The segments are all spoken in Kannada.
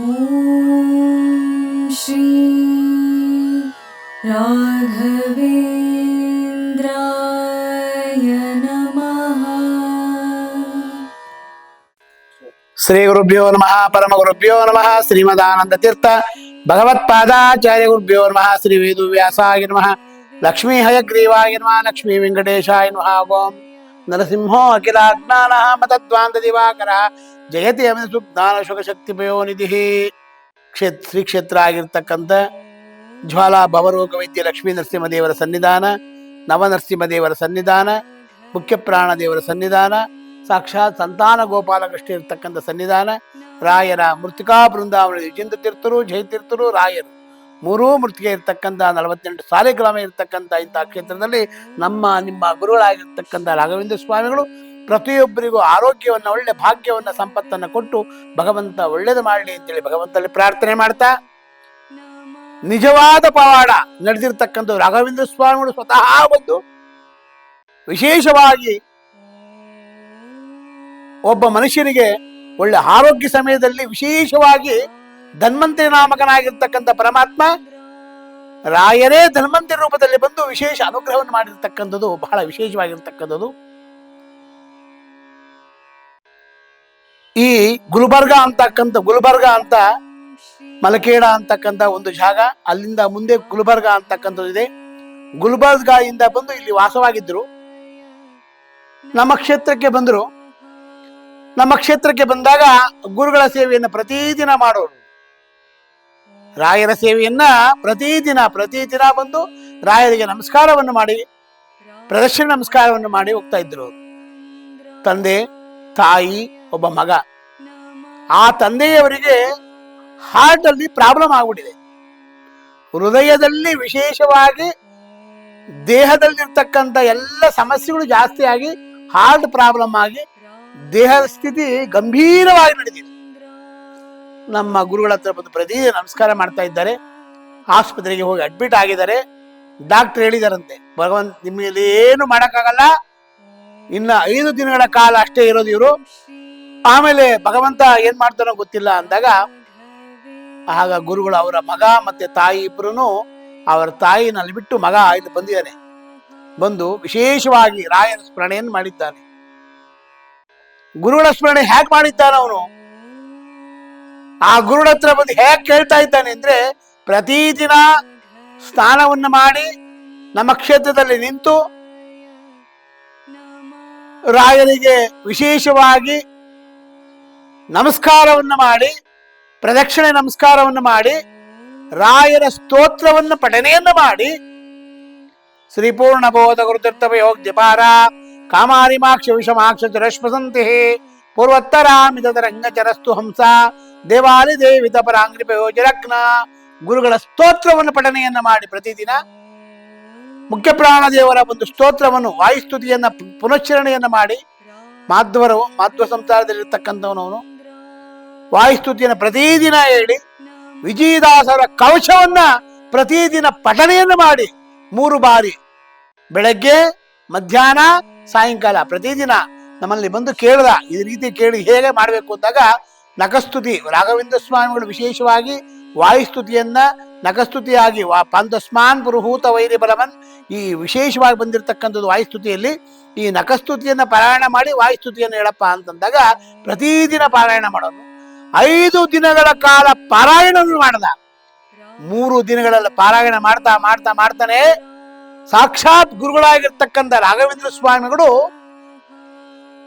ॐ श्री राघवेन्द्राय नमः श्रीगुरुभ्यो नमः परमगुरुभ्यो नमः श्रीमदानन्दतीर्थ भगवत्पादाचार्यगुरुभ्यो नमः श्रीवेदुव्यासाय नमः लक्ष्मीहयग्रीवाय नमः लक्ष्मीवेङ्कटेशाय नमः ನರಸಿಂಹೋ ಅಖಿಲಾಜ್ಞಾನ ಮತದ್ವಾಂತ ದಿವಾಕರ ಜಯತಿ ಅಮಿತ ಸುಜ್ಞಾನ ಶುಕ ಪಯೋನಿಧಿ ಕ್ಷೇತ್ರ ಶ್ರೀ ಕ್ಷೇತ್ರ ಆಗಿರ್ತಕ್ಕಂಥ ಜ್ವಾಲಾ ಭವರೋಗ ವೈದ್ಯ ಲಕ್ಷ್ಮೀ ನರಸಿಂಹದೇವರ ಸನ್ನಿಧಾನ, ನವನರಸಿಂಹದೇವರ ಸನ್ನಿಧಾನ ಮುಖ್ಯ ಪ್ರಾಣ ದೇವರ ಸನ್ನಿಧಾನ, ಸಾಕ್ಷಾತ್ ಸಂತಾನ ಗೋಪಾಲಕೃಷ್ಣ ಇರ್ತಕ್ಕಂಥ ಸನ್ನಿಧಾನ, ರಾಯರ ಮೃತಿಕಾ ಬೃಂದಾವನ ವಿಜೇಂದ್ರ ತೀರ್ಥರು ಜಯತೀರ್ಥರು ರಾಯರು. ಮೂರೂ ಮೃತಿಗೆ ಇರ್ತಕ್ಕಂಥ ನಲವತ್ತೆಂಟು ಸಾಲಿಗ್ರಾಮ ಇರ್ತಕ್ಕಂಥ ಇಂಥ ಕ್ಷೇತ್ರದಲ್ಲಿ ನಮ್ಮ, ನಿಮ್ಮ ಗುರುಗಳಾಗಿರ್ತಕ್ಕಂಥ ರಾಘವೇಂದ್ರ ಸ್ವಾಮಿಗಳು ಪ್ರತಿಯೊಬ್ಬರಿಗೂ ಆರೋಗ್ಯವನ್ನು, ಒಳ್ಳೆ ಭಾಗ್ಯವನ್ನು, ಸಂಪತ್ತನ್ನು ಕೊಟ್ಟು ಭಗವಂತ ಒಳ್ಳೇದು ಮಾಡಲಿ ಅಂತೇಳಿ ಭಗವಂತಲ್ಲಿ ಪ್ರಾರ್ಥನೆ ಮಾಡ್ತಾ, ನಿಜವಾದ ಪವಾಡ ನಡೆದಿರ್ತಕ್ಕಂಥ ರಾಘವೇಂದ್ರ ಸ್ವಾಮಿಗಳು ಸ್ವತಃ ಬಂದು ವಿಶೇಷವಾಗಿ ಒಬ್ಬ ಮನುಷ್ಯನಿಗೆ ಒಳ್ಳೆ ಆರೋಗ್ಯ ಸಮಯದಲ್ಲಿ ವಿಶೇಷವಾಗಿ ಧನ್ವಂತರಿ ನಾಮಕನಾಗಿರ್ತಕ್ಕಂಥ ಪರಮಾತ್ಮ ರಾಯರೇ ಧನ್ವಂತರಿ ರೂಪದಲ್ಲಿ ಬಂದು ವಿಶೇಷ ಅನುಗ್ರಹವನ್ನು ಮಾಡಿರ್ತಕ್ಕಂಥದ್ದು, ಬಹಳ ವಿಶೇಷವಾಗಿರ್ತಕ್ಕಂಥದ್ದು. ಈ ಗುಲ್ಬರ್ಗ ಅಂತಕ್ಕಂಥ, ಗುಲ್ಬರ್ಗ ಅಂತ ಮಲಕೇಡ ಅಂತಕ್ಕಂಥ ಒಂದು ಜಾಗ, ಅಲ್ಲಿಂದ ಮುಂದೆ ಗುಲ್ಬರ್ಗ ಅಂತಕ್ಕಂಥದ್ದು ಇದೆ. ಗುಲ್ಬರ್ಗ ಇಂದ ಬಂದು ಇಲ್ಲಿ ವಾಸವಾಗಿದ್ದರು. ನಮ್ಮ ಕ್ಷೇತ್ರಕ್ಕೆ ಬಂದರು. ನಮ್ಮ ಕ್ಷೇತ್ರಕ್ಕೆ ಬಂದಾಗ ಗುರುಗಳ ಸೇವೆಯನ್ನು ಪ್ರತಿದಿನ ಮಾಡೋರು. ರಾಯರ ಸೇವೆಯನ್ನ ಪ್ರತಿದಿನ ಪ್ರತಿದಿನ ಬಂದು ರಾಯರಿಗೆ ನಮಸ್ಕಾರವನ್ನು ಮಾಡಿ, ಪ್ರದರ್ಶನ ನಮಸ್ಕಾರವನ್ನು ಮಾಡಿ ಹೋಗ್ತಾ ಇದ್ರು. ತಂದೆ, ತಾಯಿ, ಒಬ್ಬ ಮಗ. ಆ ತಂದೆಯವರಿಗೆ ಹಾರ್ಟ್ ಅಲ್ಲಿ ಪ್ರಾಬ್ಲಮ್ ಆಗ್ಬಿಟ್ಟಿದೆ. ಹೃದಯದಲ್ಲಿ ವಿಶೇಷವಾಗಿ ದೇಹದಲ್ಲಿರ್ತಕ್ಕಂಥ ಎಲ್ಲ ಸಮಸ್ಯೆಗಳು ಜಾಸ್ತಿ ಆಗಿ ಹಾರ್ಟ್ ಪ್ರಾಬ್ಲಮ್ ಆಗಿ ದೇಹದ ಸ್ಥಿತಿ ಗಂಭೀರವಾಗಿ ನಡೆದಿದೆ. ನಮ್ಮ ಗುರುಗಳ ಹತ್ರ ಬಂದು ಪ್ರತಿ ನಮಸ್ಕಾರ ಮಾಡ್ತಾ ಇದ್ದಾರೆ. ಆಸ್ಪತ್ರೆಗೆ ಹೋಗಿ ಅಡ್ಮಿಟ್ ಆಗಿದ್ದಾರೆ. ಡಾಕ್ಟರ್ ಹೇಳಿದಾರಂತೆ ಭಗವಂತ ನಿಮಗೆ ಏನು ಮಾಡೋಕ್ಕಾಗಲ್ಲ. ಇನ್ನ ಐದು ದಿನಗಳ ಕಾಲ ಅಷ್ಟೇ ಇರೋದು ಇವರು. ಆಮೇಲೆ ಭಗವಂತ ಏನ್ ಮಾಡ್ತಾನೋ ಗೊತ್ತಿಲ್ಲ ಅಂದಾಗ, ಆಗ ಗುರುಗಳು ಅವರ ಮಗ ಮತ್ತೆ ತಾಯಿ ಇಬ್ಬರು ಅವರ ತಾಯಿನಲ್ಲಿ ಬಿಟ್ಟು ಮಗ ಇಲ್ಲಿ ಬಂದಿದ್ದಾನೆ. ಬಂದು ವಿಶೇಷವಾಗಿ ರಾಯನ ಸ್ಮರಣೆಯನ್ನು ಮಾಡಿದ್ದಾನೆ. ಗುರುಗಳ ಸ್ಮರಣೆ ಹ್ಯಾಕ್ ಮಾಡಿದ್ದಾನೆ ಅವನು ಆ ಗುರುಡ ಹತ್ರ ಬಂದು ಹೇಗೆ ಕೇಳ್ತಾ ಇದ್ದಾನೆ ಅಂದ್ರೆ ಪ್ರತಿದಿನ ಸ್ನಾನವನ್ನು ಮಾಡಿ ನಮ್ಮ ಕ್ಷೇತ್ರದಲ್ಲಿ ನಿಂತು ರಾಯರಿಗೆ ವಿಶೇಷವಾಗಿ ನಮಸ್ಕಾರವನ್ನು ಮಾಡಿ, ಪ್ರದಕ್ಷಿಣೆ ನಮಸ್ಕಾರವನ್ನು ಮಾಡಿ, ರಾಯರ ಸ್ತೋತ್ರವನ್ನು ಪಠನೆಯನ್ನು ಮಾಡಿ ಶ್ರೀಪೂರ್ಣ ಬೋಧ ಗುರುತೀರ್ಥವಯೋಗ್ಯಪಾರ ಕಾಮಾರಿಮಾಕ್ಷ ವಿಷಮಾಕ್ಷ ಚರಶ್ವಸಂತಿ ರಂಗಚರಸ್ತು ಹಂಸ ದೇವಾಲಿ ದೇವಿತ ಪರಾಂಗ್ರಿಪಯೋಜರಕ್ನ ಗುರುಗಳ ಸ್ತೋತ್ರವನ್ನು ಪಠನೆಯನ್ನ ಮಾಡಿ ಪ್ರತಿದಿನ. ಮುಖ್ಯ ಪ್ರಾಣ ದೇವರ ಒಂದು ಸ್ತೋತ್ರವನ್ನು ವಾಯುಸ್ತುತಿಯನ್ನ ಪುನಶ್ಚರಣೆಯನ್ನ ಮಾಡಿ ಮಾಧ್ವರು, ಮಾಧ್ವ ಸಂಸಾರದಲ್ಲಿರ್ತಕ್ಕಂಥವನವನು ವಾಯುಸ್ತುತಿಯನ್ನು ಪ್ರತಿದಿನ ಹೇಳಿ ವಿಜಯದಾಸರ ಕವಚವನ್ನ ಪ್ರತಿದಿನ ಪಠನೆಯನ್ನು ಮಾಡಿ ಮೂರು ಬಾರಿ. ಬೆಳಗ್ಗೆ, ಮಧ್ಯಾಹ್ನ, ಸಾಯಂಕಾಲ ಪ್ರತಿದಿನ ನಮ್ಮಲ್ಲಿ ಬಂದು ಕೇಳ್ದ, ಈ ರೀತಿ ಕೇಳಿ ಹೇಗೆ ಮಾಡಬೇಕು ಅಂದಾಗ ನಖಸ್ತುತಿ ರಾಘವೇಂದ್ರ ಸ್ವಾಮಿಗಳು ವಿಶೇಷವಾಗಿ ವಾಯುಸ್ತುತಿಯನ್ನ ನಖಸ್ತುತಿಯಾಗಿ ವಾ ಪಂತಸ್ಮಾನ್ ಪುರುಹೂತ ವೈರಿ ಬಲವನ್ ಈ ವಿಶೇಷವಾಗಿ ಬಂದಿರತಕ್ಕಂಥದ್ದು ವಾಯುಸ್ತುತಿಯಲ್ಲಿ ಈ ನಖಸ್ತುತಿಯನ್ನು ಪಾರಾಯಣ ಮಾಡಿ ವಾಯುಸ್ತುತಿಯನ್ನು ಹೇಳಪ್ಪ ಅಂತಂದಾಗ ಪ್ರತಿದಿನ ಪಾರಾಯಣ ಮಾಡೋದು. ಐದು ದಿನಗಳ ಕಾಲ ಪಾರಾಯಣವನ್ನು ಮಾಡದ. ಮೂರು ದಿನಗಳಲ್ಲಿ ಪಾರಾಯಣ ಮಾಡ್ತಾ ಮಾಡ್ತಾ ಮಾಡ್ತಾನೆ ಸಾಕ್ಷಾತ್ ಗುರುಗಳಾಗಿರ್ತಕ್ಕಂಥ ರಾಘವೇಂದ್ರ ಸ್ವಾಮಿಗಳು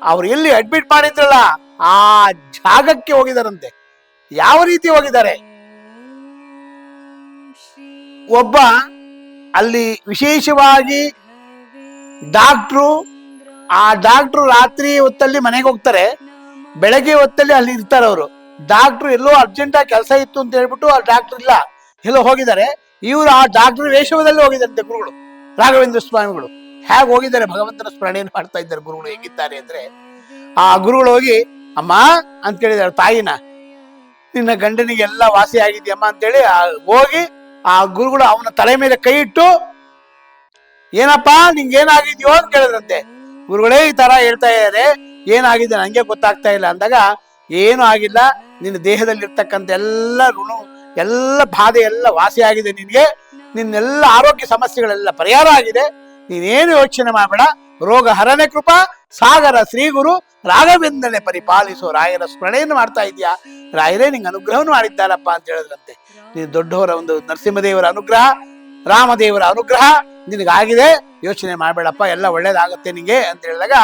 ಅವ್ರು ಎಲ್ಲಿ ಅಡ್ಮಿಟ್ ಮಾಡಿದ್ರಲ್ಲ ಆ ಜಾಗಕ್ಕೆ ಹೋಗಿದಾರಂತೆ. ಯಾವ ರೀತಿ ಹೋಗಿದ್ದಾರೆ? ಒಬ್ಬ ಅಲ್ಲಿ ವಿಶೇಷವಾಗಿ ಡಾಕ್ಟ್ರು, ಆ ಡಾಕ್ಟ್ರು ರಾತ್ರಿ ಹೊತ್ತಲ್ಲಿ ಮನೆಗೆ ಹೋಗ್ತಾರೆ. ಬೆಳಗ್ಗೆ ಹೊತ್ತಲ್ಲಿ ಅಲ್ಲಿ ಇರ್ತಾರೆ ಅವರು. ಡಾಕ್ಟ್ರು ಎಲ್ಲೋ ಅರ್ಜೆಂಟ್ ಆಗಿ ಕೆಲಸ ಇತ್ತು ಅಂತ ಹೇಳ್ಬಿಟ್ಟು ಆ ಡಾಕ್ಟರ್ ಇಲ್ಲ, ಎಲ್ಲೋ ಹೋಗಿದ್ದಾರೆ. ಇವರು ಆ ಡಾಕ್ಟರ್ ವೇಷವದಲ್ಲಿ ಹೋಗಿದ್ದಾರೆ ಗುರುಗಳು, ರಾಘವೇಂದ್ರ ಸ್ವಾಮಿಗಳು. ಹೇಗೆ ಹೋಗಿದ್ದಾರೆ ಭಗವಂತನ ಸ್ಮರಣೆಯನ್ನು ಮಾಡ್ತಾ ಇದ್ದಾರೆ ಗುರುಗಳು ಹೇಗಿದ್ದಾರೆ ಅಂದ್ರೆ, ಆ ಗುರುಗಳು ಹೋಗಿ ಅಮ್ಮ ಅಂತ ಕೇಳಿದಾರೆ ತಾಯಿನ. ನಿನ್ನ ಗಂಡನಿಗೆ ಎಲ್ಲ ವಾಸಿ ಆಗಿದ್ಯಮ್ಮ ಅಂತೇಳಿ ಹೋಗಿ ಆ ಗುರುಗಳು ಅವನ ತಲೆ ಮೇಲೆ ಕೈ ಇಟ್ಟು, ಏನಪ್ಪ, ನಿಂಗೆ ಏನಾಗಿದ್ಯೋ ಅಂತ ಕೇಳಿದ್ರಂತೆ. ಗುರುಗಳೇ, ಈ ತರ ಹೇಳ್ತಾ ಇದ್ದಾರೆ. ಏನಾಗಿದೆ ನಂಗೆ ಗೊತ್ತಾಗ್ತಾ ಇಲ್ಲ ಅಂದಾಗ, ಏನು ಆಗಿಲ್ಲ. ನಿನ್ನ ದೇಹದಲ್ಲಿರ್ತಕ್ಕಂಥ ಎಲ್ಲ ಋಣ, ಎಲ್ಲ ಬಾಧೆ ಎಲ್ಲ ಆಗಿದೆ ನಿನಗೆ. ನಿನ್ನೆಲ್ಲ ಆರೋಗ್ಯ ಸಮಸ್ಯೆಗಳೆಲ್ಲ ಪರಿಹಾರ ಆಗಿದೆ. ನೀನೇನು ಯೋಚನೆ ಮಾಡಬೇಡ. ರೋಗ ಹರನೆ ಕೃಪಾ. ಸಾಗರ ಶ್ರೀಗುರು ರಾಘವೇಂದ್ರನೆ ಪರಿಪಾಲಿಸೋ. ರಾಯರ ಸ್ಮರಣೆಯನ್ನು ಮಾಡ್ತಾ ಇದೀಯಾ ರಾಯರೇ ನಿಂಗೆ ಅನುಗ್ರಹವನ್ನು ಮಾಡಿದ್ದಾರಪ್ಪ ಅಂತ ಹೇಳಿದ್ರಂತೆ. ನೀನು ದೊಡ್ಡವರ ಒಂದು ನರಸಿಂಹದೇವರ ಅನುಗ್ರಹ, ರಾಮದೇವರ ಅನುಗ್ರಹ ನಿನಗಾಗಿದೆ. ಯೋಚನೆ ಮಾಡಬೇಡಪ್ಪ, ಎಲ್ಲ ಒಳ್ಳೇದಾಗತ್ತೆ ನಿಂಗೆ ಅಂತ ಹೇಳಿದಾಗ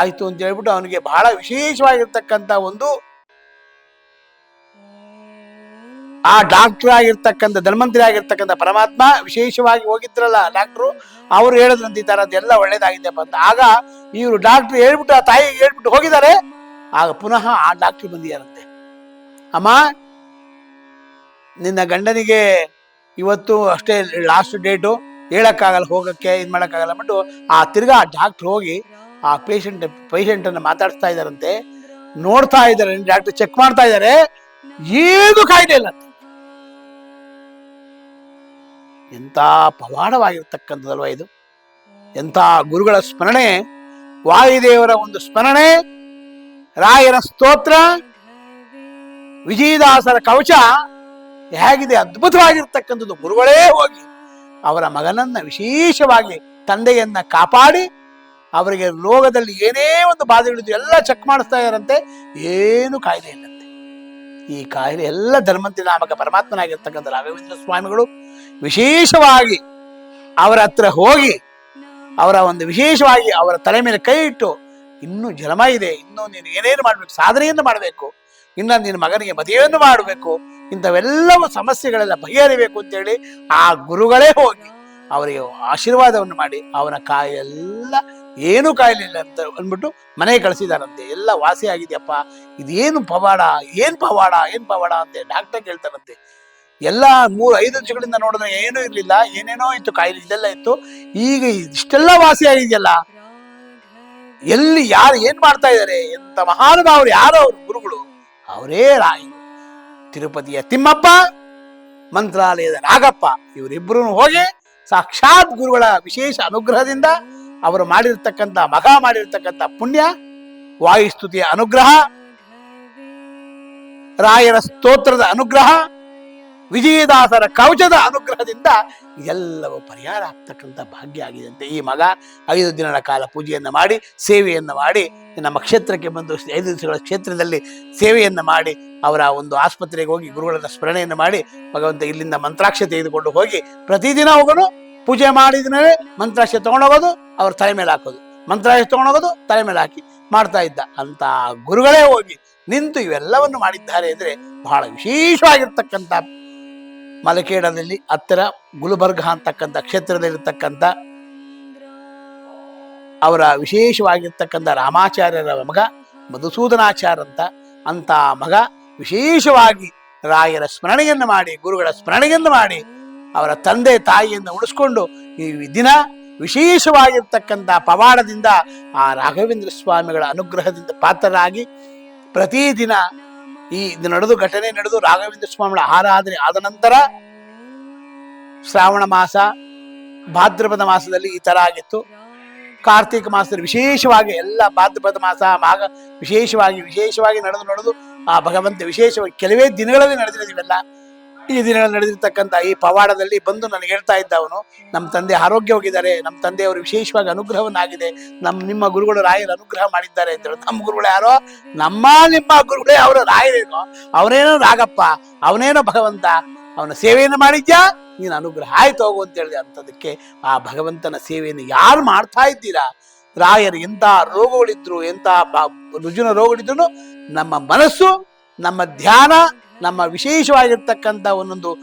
ಆಯ್ತು ಅಂತ ಹೇಳ್ಬಿಟ್ಟು ಅವನಿಗೆ ಬಹಳ ವಿಶೇಷವಾಗಿರ್ತಕ್ಕಂಥ ಒಂದು ಆ ಡಾಕ್ಟರ್ ಆಗಿರ್ತಕ್ಕಂಥ, ಧನ್ವಂತರಿ ಆಗಿರ್ತಕ್ಕಂಥ ಪರಮಾತ್ಮ ವಿಶೇಷವಾಗಿ ಹೋಗಿದ್ರಲ್ಲ ಡಾಕ್ಟ್ರು ಅವರು ಹೇಳಿದ್ರಂತ ಈ ತರ ಎಲ್ಲ ಒಳ್ಳೇದಾಗಿದೆ ಅಂತ. ಆಗ ಇವರು ಡಾಕ್ಟರ್ ಹೇಳ್ಬಿಟ್ಟು, ಆ ತಾಯಿಗೆ ಹೇಳ್ಬಿಟ್ಟು ಹೋಗಿದ್ದಾರೆ. ಆಗ ಪುನಃ ಆ ಡಾಕ್ಟರ್ ಬಂದಿದ್ದಾರಂತೆ. ಅಮ್ಮ, ನಿನ್ನ ಗಂಡನಿಗೆ ಇವತ್ತು ಅಷ್ಟೇ ಲಾಸ್ಟ್ ಡೇಟು ಹೇಳೋಕ್ಕಾಗಲ್ಲ, ಹೋಗಕ್ಕೆ ಇದು ಮಾಡೋಕ್ಕಾಗಲ್ಲ ಅಂದ್ಬಿಟ್ಟು ಆ ತಿರ್ಗಾ ಆ ಡಾಕ್ಟರ್ ಹೋಗಿ ಆ ಪೇಷಂಟ್ ಪೇಷಂಟನ್ನು ಮಾತಾಡಿಸ್ತಾ ಇದ್ದಾರಂತೆ. ನೋಡ್ತಾ ಇದ್ದಾರೆ ಡಾಕ್ಟರ್ ಚೆಕ್ ಮಾಡ್ತಾ ಇದ್ದಾರೆ. ಏನು ಕಾಯಿಲೆ ಇಲ್ಲ ಎಂಥ ಪವಾಡವಾಗಿರ್ತಕ್ಕಂಥದಲ್ವ ಇದು? ಎಂಥ ಗುರುಗಳ ಸ್ಮರಣೆ? ವಾಯುದೇವರ ಒಂದು ಸ್ಮರಣೆ? ರಾಯರ ಸ್ತೋತ್ರ? ವಿಜಯದಾಸರ ಕವಚ? ಹೇಗಿದೆ? ಅದ್ಭುತವಾಗಿರ್ತಕ್ಕಂಥದ್ದು. ಗುರುಗಳೇ ಹೋಗಿ ಅವರ ಮಗನನ್ನ ವಿಶೇಷವಾಗಿ ತಂದೆಯನ್ನ ಕಾಪಾಡಿ ಅವರಿಗೆ ರೋಗದಲ್ಲಿ ಏನೇ ಒಂದು ಬಾಧೆಗಳಿದ್ದು ಎಲ್ಲ ಚೆಕ್ ಮಾಡಿಸ್ತಾ ಇದ್ದಾರಂತೆ. ಏನು ಕಾಯಿಲೆ ಇಲ್ಲಂತೆ. ಈ ಕಾಯಿಲೆ ಎಲ್ಲ ಧರ್ಮಂತಿ ನಾಮಕ ಪರಮಾತ್ಮನಾಗಿರ್ತಕ್ಕಂಥ ರಾಘವೇಂದ್ರ ಸ್ವಾಮಿಗಳು ವಿಶೇಷವಾಗಿ ಅವರ ಹತ್ರ ಹೋಗಿ, ಅವರ ಒಂದು ವಿಶೇಷವಾಗಿ ಅವರ ತಲೆ ಮೇಲೆ ಕೈ ಇಟ್ಟು, ಇನ್ನೂ ಜಲಮ ಇದೆ, ಇನ್ನೂ ನೀನು ಏನೇನು ಮಾಡಬೇಕು, ಸಾಧನೆಯನ್ನು ಮಾಡಬೇಕು, ಇನ್ನ ನಿನ್ನ ಮಗನಿಗೆ ಮದುವೆಯನ್ನು ಮಾಡಬೇಕು, ಇಂಥವೆಲ್ಲವೂ ಸಮಸ್ಯೆಗಳೆಲ್ಲ ಬಗೆಹರಿಬೇಕು ಅಂತೇಳಿ ಆ ಗುರುಗಳೇ ಹೋಗಿ ಅವರಿಗೆ ಆಶೀರ್ವಾದವನ್ನು ಮಾಡಿ, ಅವನ ಕಾಯೆಲ್ಲ ಏನು ಕಾಯಲಿಲ್ಲ ಅಂತ ಅಂದ್ಬಿಟ್ಟು ಮನೆಗೆ ಕಳಿಸಿದಾರಂತೆ. ಎಲ್ಲ ವಾಸಿ ಆಗಿದೆಯಪ್ಪ, ಇದೇನು ಪವಾಡ, ಏನು ಪವಾಡ ಏನು ಪವಾಡ ಅಂತ ಡಾಕ್ಟರ್ ಕೇಳ್ತಾರಂತೆ. ಎಲ್ಲ ಮೂರು ಐದು ಅಂಶಗಳಿಂದ ನೋಡಿದ್ರೆ ಏನೂ ಇರ್ಲಿಲ್ಲ, ಏನೇನೋ ಇತ್ತು, ಕಾಯಿಲೆ ಇದೆಲ್ಲ ಇತ್ತು. ಈಗ ಇಷ್ಟೆಲ್ಲ ವಾಸಿ ಆಗಿದೆಯಲ್ಲ, ಎಲ್ಲಿ ಯಾರು ಏನ್ ಮಾಡ್ತಾ ಇದ್ದಾರೆ ಎಂತ ಮಹಾನುಭಾವರು ಯಾರು ಅವ್ರ, ಗುರುಗಳು, ಅವರೇ ರಾಯಿ. ತಿರುಪತಿಯ ತಿಮ್ಮಪ್ಪ, ಮಂತ್ರಾಲಯದ ರಾಗಪ್ಪ ಇವರಿಬ್ಬರು ಹೋಗಿ ಸಾಕ್ಷಾತ್ ಗುರುಗಳ ವಿಶೇಷ ಅನುಗ್ರಹದಿಂದ ಅವರು ಮಾಡಿರ್ತಕ್ಕಂಥ, ಮಗ ಮಾಡಿರ್ತಕ್ಕಂಥ ಪುಣ್ಯ, ವಾಯುಸ್ತುತಿಯ ಅನುಗ್ರಹ, ರಾಯರ ಸ್ತೋತ್ರದ ಅನುಗ್ರಹ ವಿಜಯದಾಸರ ಕವಚದ ಅನುಗ್ರಹದಿಂದ ಇದೆಲ್ಲವೂ ಪರಿಹಾರ ಆಗ್ತಕ್ಕಂಥ ಭಾಗ್ಯ ಆಗಿದಂತೆ. ಈ ಮಗ ಐದು ದಿನಗಳ ಕಾಲ ಪೂಜೆಯನ್ನು ಮಾಡಿ, ಸೇವೆಯನ್ನು ಮಾಡಿ, ನಮ್ಮ ಕ್ಷೇತ್ರಕ್ಕೆ ಬಂದು ಐದು ದಿವಸಗಳ ಕ್ಷೇತ್ರದಲ್ಲಿ ಸೇವೆಯನ್ನು ಮಾಡಿ, ಅವರ ಒಂದು ಆಸ್ಪತ್ರೆಗೆ ಹೋಗಿ ಗುರುಗಳ ಸ್ಮರಣೆಯನ್ನು ಮಾಡಿ, ಭಗವಂತ ಇಲ್ಲಿಂದ ಮಂತ್ರಾಕ್ಷ ತೆಗೆದುಕೊಂಡು ಹೋಗಿ ಪ್ರತಿದಿನ ಹೋಗೋನು ಪೂಜೆ ಮಾಡಿದ ಮೇಲೆ ಮಂತ್ರಾಕ್ಷ ತಗೊಂಡೋಗೋದು ಅವ್ರ ತಲೆ ಮೇಲೆ ಹಾಕೋದು. ಮಂತ್ರಾಕ್ಷ ತೊಗೊಂಡೋಗೋದು ತಲೆ ಮೇಲೆ ಹಾಕಿ ಮಾಡ್ತಾ ಇದ್ದ. ಅಂತ ಗುರುಗಳೇ ಹೋಗಿ ನಿಂತು ಇವೆಲ್ಲವನ್ನು ಮಾಡಿದ್ದಾರೆ ಅಂದರೆ ಬಹಳ ವಿಶೇಷವಾಗಿರ್ತಕ್ಕಂಥ ಮಲಕೇಡದಲ್ಲಿ ಹತ್ತಿರ ಗುಲ್ಬರ್ಗ ಅಂತಕ್ಕಂಥ ಕ್ಷೇತ್ರದಲ್ಲಿರ್ತಕ್ಕಂಥ ಅವರ ವಿಶೇಷವಾಗಿರ್ತಕ್ಕಂಥ ರಾಮಾಚಾರ್ಯರ ಮಗ ಮಧುಸೂದನಾಚಾರ್ಯ ಅಂತ ಅಂತ ಮಗ ವಿಶೇಷವಾಗಿ ರಾಯರ ಸ್ಮರಣೆಯನ್ನು ಮಾಡಿ, ಗುರುಗಳ ಸ್ಮರಣೆಯನ್ನು ಮಾಡಿ ಅವರ ತಂದೆ ತಾಯಿಯನ್ನು ಉಳಿಸ್ಕೊಂಡು ಈ ದಿನ ವಿಶೇಷವಾಗಿರ್ತಕ್ಕಂಥ ಪವಾಡದಿಂದ ಆ ರಾಘವೇಂದ್ರ ಸ್ವಾಮಿಗಳ ಅನುಗ್ರಹದಿಂದ ಪಾತ್ರರಾಗಿ ಪ್ರತಿದಿನ ಈ ಇದು ನಡೆದು ಘಟನೆ ನಡೆದು ರಾಘವೇಂದ್ರ ಸ್ವಾಮಿಗಳ ಆರಾಧನೆ ಆದ ನಂತರ ಶ್ರಾವಣ ಮಾಸ, ಭಾದ್ರಪದ ಮಾಸದಲ್ಲಿ ಈ ತರ ಆಗಿತ್ತು. ಕಾರ್ತಿಕ ಮಾಸದಲ್ಲಿ ವಿಶೇಷವಾಗಿ ಎಲ್ಲ ಭಾದ್ರಪದ ಮಾಸ ಮಾಘ ವಿಶೇಷವಾಗಿ ವಿಶೇಷವಾಗಿ ನಡೆದು ನಡೆದು ಆ ಭಗವಂತ ವಿಶೇಷವಾಗಿ ಕೆಲವೇ ದಿನಗಳಲ್ಲಿ ನಡೆದಿರೋದು ಇವೆಲ್ಲ. ಈ ದಿನಗಳಲ್ಲಿ ನಡೆದಿರ್ತಕ್ಕಂಥ ಈ ಪವಾಡದಲ್ಲಿ ಬಂದು ನನಗೆ ಹೇಳ್ತಾ ಇದ್ದ ಅವನು, ನಮ್ಮ ತಂದೆ ಆರೋಗ್ಯವಾಗಿದ್ದಾರೆ ನಮ್ಮ ತಂದೆಯವರು ವಿಶೇಷವಾಗಿ ಅನುಗ್ರಹವನ್ನಾಗಿದೆ, ನಮ್ಮ, ನಿಮ್ಮ ಗುರುಗಳು ರಾಯರ ಅನುಗ್ರಹ ಮಾಡಿದ್ದಾರೆ ಅಂತ ಹೇಳಿ, ನಮ್ಮ ಗುರುಗಳು ಯಾರೋ? ನಮ್ಮ, ನಿಮ್ಮ ಗುರುಗಳೇ ಅವರ ರಾಯರೇನೋ? ಅವನೇನೋ ರಾಗಪ್ಪ, ಅವನೇನೋ ಭಗವಂತ, ಅವನ ಸೇವೆಯನ್ನು ಮಾಡಿದ್ಯಾ? ನೀನು ಅನುಗ್ರಹ ಆಯ್ತು ಹೋಗು ಅಂತ ಹೇಳಿದೆ. ಅಂಥದಕ್ಕೆ ಆ ಭಗವಂತನ ಸೇವೆಯನ್ನು ಯಾರು ಮಾಡ್ತಾ ಇದ್ದೀರಾ? ರಾಯರು ಎಂಥ ರೋಗಗಳಿದ್ರು, ಎಂಥ ರುಜಿನ ರೋಗಗಳಿದ್ರು, ನಮ್ಮ ಮನಸ್ಸು, ನಮ್ಮ ಧ್ಯಾನ ನಮ್ಮ ವಿಶೇಷವಾಗಿರ್ತಕ್ಕಂಥ ಒಂದೊಂದು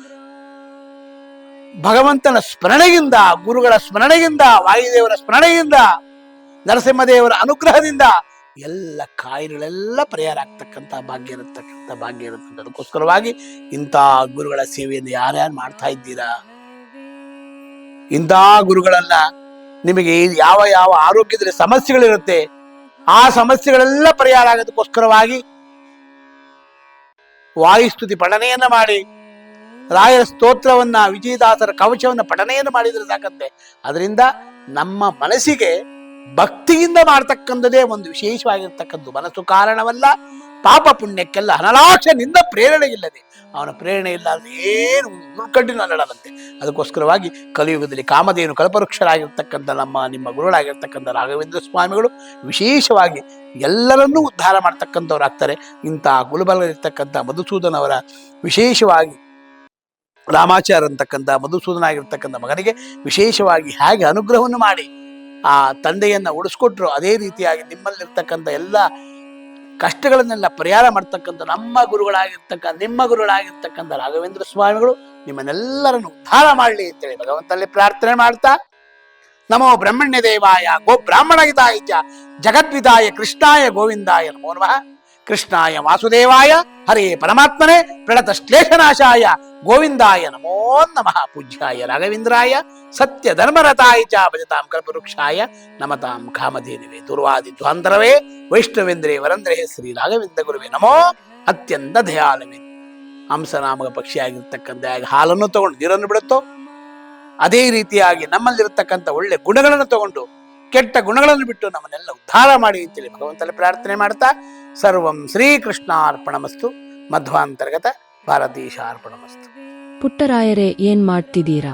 ಭಗವಂತನ ಸ್ಮರಣೆಯಿಂದ ಗುರುಗಳ ಸ್ಮರಣೆಯಿಂದ ವಾಯುದೇವರ ಸ್ಮರಣೆಯಿಂದ ನರಸಿಂಹದೇವರ ಅನುಗ್ರಹದಿಂದ ಎಲ್ಲ ಕಾಯಿಲೆಗಳೆಲ್ಲ ಪರಿಹಾರ ಆಗ್ತಕ್ಕಂಥ ಭಾಗ್ಯ ಇರತಕ್ಕಂಥ ಭಾಗ್ಯ ಇರುತ್ತೆ ಅದಕ್ಕೋಸ್ಕರವಾಗಿ ಇಂಥ ಗುರುಗಳ ಸೇವೆಯನ್ನು ಯಾರ್ಯಾರು ಮಾಡ್ತಾ ಇದ್ದೀರಾ? ಇಂಥ ಗುರುಗಳನ್ನ ನಿಮಗೆ ಯಾವ ಯಾವ ಆರೋಗ್ಯದಲ್ಲಿ ಸಮಸ್ಯೆಗಳಿರುತ್ತೆ, ಆ ಸಮಸ್ಯೆಗಳೆಲ್ಲ ಪರಿಹಾರ ಆಗೋದಕ್ಕೋಸ್ಕರವಾಗಿ ವಾಯುಸ್ತುತಿ ಪಠನೆಯನ್ನು ಮಾಡಿ. ರಾಯರ ಸ್ತೋತ್ರವನ್ನ ವಿಜಯದಾಸರ ಕವಚವನ್ನ ಪಠನೆಯನ್ನು ಮಾಡಿದರೆ ಸಾಕಂತೆ. ಅದರಿಂದ ನಮ್ಮ ಮನಸ್ಸಿಗೆ ಭಕ್ತಿಯಿಂದ ಮಾಡ್ತಕ್ಕಂಥದ್ದೇ ಒಂದು ವಿಶೇಷವಾಗಿರ್ತಕ್ಕಂಥ ಮನಸ್ಸು ಕಾರಣವಲ್ಲ. ಪಾಪ ಪುಣ್ಯಕ್ಕೆಲ್ಲ ಅನಲಾಕ್ಷನಿಂದ ಪ್ರೇರಣೆ ಇಲ್ಲದೆ, ಅವನ ಪ್ರೇರಣೆ ಇಲ್ಲ ಏನು ಮುಳ್ಕಟ್ಟಿನ ನಡದಂತೆ ಅದಕ್ಕೋಸ್ಕರವಾಗಿ ಕಲಿಯುಗದಲ್ಲಿ ಕಾಮಧೇನು ಕಲ್ಪವೃಕ್ಷರಾಗಿರ್ತಕ್ಕಂಥ ನಮ್ಮ, ನಿಮ್ಮ ಗುರುಗಳಾಗಿರ್ತಕ್ಕಂಥ ರಾಘವೇಂದ್ರ ಸ್ವಾಮಿಗಳು ವಿಶೇಷವಾಗಿ ಎಲ್ಲರನ್ನೂ ಉದ್ಧಾರ ಮಾಡ್ತಕ್ಕಂಥವ್ರು ಆಗ್ತಾರೆ ಇಂಥ ಗುಲ್ಬರ್ಗದಲ್ಲಿರ್ತಕ್ಕಂಥ ಮಧುಸೂದನ್ ಅವರ ವಿಶೇಷವಾಗಿ ರಾಮಾಚಾರ ಅಂತಕ್ಕಂಥ ಮಧುಸೂದನ ಆಗಿರ್ತಕ್ಕಂಥ ಮಗನಿಗೆ ವಿಶೇಷವಾಗಿ ಹೇಗೆ ಅನುಗ್ರಹವನ್ನು ಮಾಡಿ ಆ ತಂದೆಯನ್ನ ಉಳಿಸ್ಕೊಟ್ರು, ಅದೇ ರೀತಿಯಾಗಿ ನಿಮ್ಮಲ್ಲಿರ್ತಕ್ಕಂಥ ಎಲ್ಲ ಕಷ್ಟಗಳನ್ನೆಲ್ಲ ಪರಿಹಾರ ಮಾಡ್ತಕ್ಕಂಥ ನಮ್ಮ ಗುರುಗಳಾಗಿರ್ತಕ್ಕ, ನಿಮ್ಮ ಗುರುಗಳಾಗಿರ್ತಕ್ಕಂಥ ರಾಘವೇಂದ್ರ ಸ್ವಾಮಿಗಳು ನಿಮ್ಮನ್ನೆಲ್ಲರನ್ನು ಉದ್ಧಾರ ಮಾಡಲಿ ಅಂತೇಳಿ ಭಗವಂತಲ್ಲಿ ಪ್ರಾರ್ಥನೆ ಮಾಡ್ತಾ, ನಮೋ ಬ್ರಹ್ಮಣ್ಯ ದೇವಾಯ, ಗೋ ಬ್ರಾಹ್ಮಣ ಹಿತಾಯ ಜಗದ್ವಿದಾಯ ಕೃಷ್ಣಾಯ ಗೋವಿಂದಾಯ ನಮೋ ನಮಃ. ಕೃಷ್ಣಾಯ ವಾಸುದೇವಾಯ, ಹರೇ ಪರಮಾತ್ಮನೇ ಪ್ರಣತ ಶ್ಲೇಷನಾಶಾಯ ಗೋವಿಂದಾಯ ನಮೋ ನಮಃ. ಪೂಜ್ಯಾಯ ರಾಘವೇಂದ್ರಾಯ ಸತ್ಯ ಧರ್ಮರತಾಯ ಚ ಭಜತಾಂ ಕಲ್ಪವೃಕ್ಷಾಯ, ನಮತಾಂ ಕಾಮಧೇನುವೆ, ದುರ್ವಾದಿ ಧ್ವಾಂತರವೇ ವೈಷ್ಣವೇಂದ್ರೇ ವರಂದ್ರೇ, ಶ್ರೀ ರಾಘವೇಂದ್ರ ಗುರುವೆ ನಮೋ. ಅತ್ಯಂತ ದಯಾಲವೆ ಹಂಸನಾಮಕ ಪಕ್ಷಿಯಾಗಿರ್ತಕ್ಕಂಥ ಹಾಲನ್ನು ತಗೊಂಡು ನೀರನ್ನು ಬಿಡುತ್ತೋ, ಅದೇ ರೀತಿಯಾಗಿ ನಮ್ಮಲ್ಲಿರತಕ್ಕಂಥ ಒಳ್ಳೆ ಗುಣಗಳನ್ನು ತಗೊಂಡು ಕೆಟ್ಟ ಗುಣಗಳನ್ನು ಬಿಟ್ಟು ನಮ್ಮನ್ನೆಲ್ಲ ಉದ್ಧಾರ ಮಾಡಿ ಅಂತೇಳಿ ಭಗವಂತಲ್ಲಿ ಪ್ರಾರ್ಥನೆ ಮಾಡ್ತಾ ಸರ್ವಂ ಶ್ರೀಕೃಷ್ಣಾರ್ಪಣಮಸ್ತು. ಮಧ್ವಾಂತರ್ಗತ ಭಾರತೀಶಾರ್ಪಣಮಸ್ತು ಪುಟ್ಟರಾಯರೇ, ಏನ್ ಮಾಡ್ತಿದ್ದೀರಾ?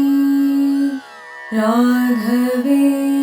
राघवे